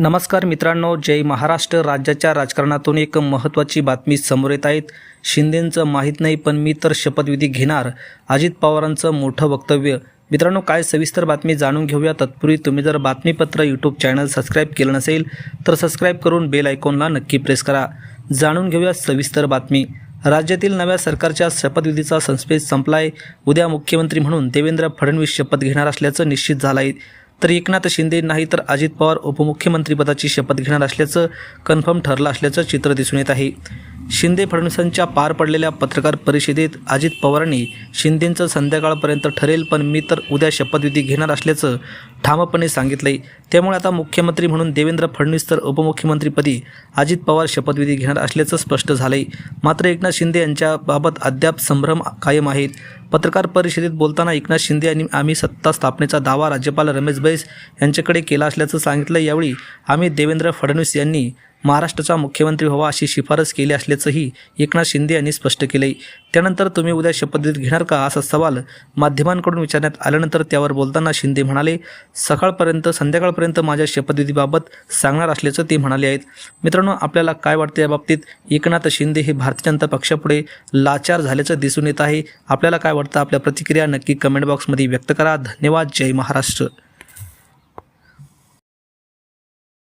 नमस्कार मित्रांनो जय महाराष्ट्र. राज्याच्या राजकारणातून एक महत्त्वाची बातमी समोर येत आहेत शिंदेंचं माहीत नाही पण मी तर शपथविधी घेणार. अजित पवारांचं मोठं वक्तव्य. मित्रांनो काय सविस्तर बातमी जाणून घेऊया. तत्पूर्वी तुम्ही जर बातमीपत्र यूट्यूब चॅनल सबस्क्राईब केलं नसेल तर सबस्क्राईब करून बेल आयकॉनला नक्की प्रेस करा. जाणून घेऊया सविस्तर बातमी. राज्यातील नव्या सरकारच्या शपथविधीचा संस्पेस संपला आहे उद्या मुख्यमंत्री म्हणून देवेंद्र फडणवीस शपथ घेणार असल्याचं निश्चित झालं आहे तर एकनाथ शिंदे नाही तर अजित पवार उपमुख्यमंत्रीपदाची शपथ घेणार असल्याचं कन्फर्म ठरलं असल्याचं चित्र दिसून येत आहे. शिंदे फडणवीसांच्या पार पडलेल्या पत्रकार परिषदेत अजित पवारांनी शिंदेंचं संध्याकाळपर्यंत ठरेल पण मी तर उद्या शपथविधी घेणार असल्याचं ठामपणे सांगितले त्यामुळे आता मुख्यमंत्री म्हणून देवेंद्र फडणवीस तर उपमुख्यमंत्रीपदी अजित पवार शपथविधी घेणार असल्याचं स्पष्ट झालंय. मात्र एकनाथ शिंदे यांच्याबाबत अद्याप संभ्रम कायम आहेत. पत्रकार परिषदेत बोलताना एकनाथ शिंदे यांनी आम्ही सत्ता स्थापनेचा दावा राज्यपाल रमेश बैस यांच्याकडे केला असल्याचं सांगितलं यावेळी आम्ही देवेंद्र फडणवीस यांनी महाराष्ट्राचा मुख्यमंत्री व्हावा अशी शिफारस केली असल्याचंही एकनाथ शिंदे यांनी स्पष्ट केले त्यानंतर तुम्ही उद्या शपथविधी घेणार का? असा सवाल माध्यमांकडून विचारण्यात आल्यानंतर त्यावर बोलताना शिंदे म्हणाले सकाळपर्यंत संध्याकाळपर्यंत माझ्या शपथविधीबाबत सांगणार असल्याचं ते म्हणाले आहेत. मित्रांनो आपल्याला काय वाटतं या बाबतीत एकनाथ शिंदे हे भारतीय जनता पक्षापुढे लाचार झाल्याचं दिसून येत आहे. आपल्याला काय वाटतं? आपल्या प्रतिक्रिया नक्की कमेंट बॉक्समध्ये व्यक्त करा. धन्यवाद. जय महाराष्ट्र.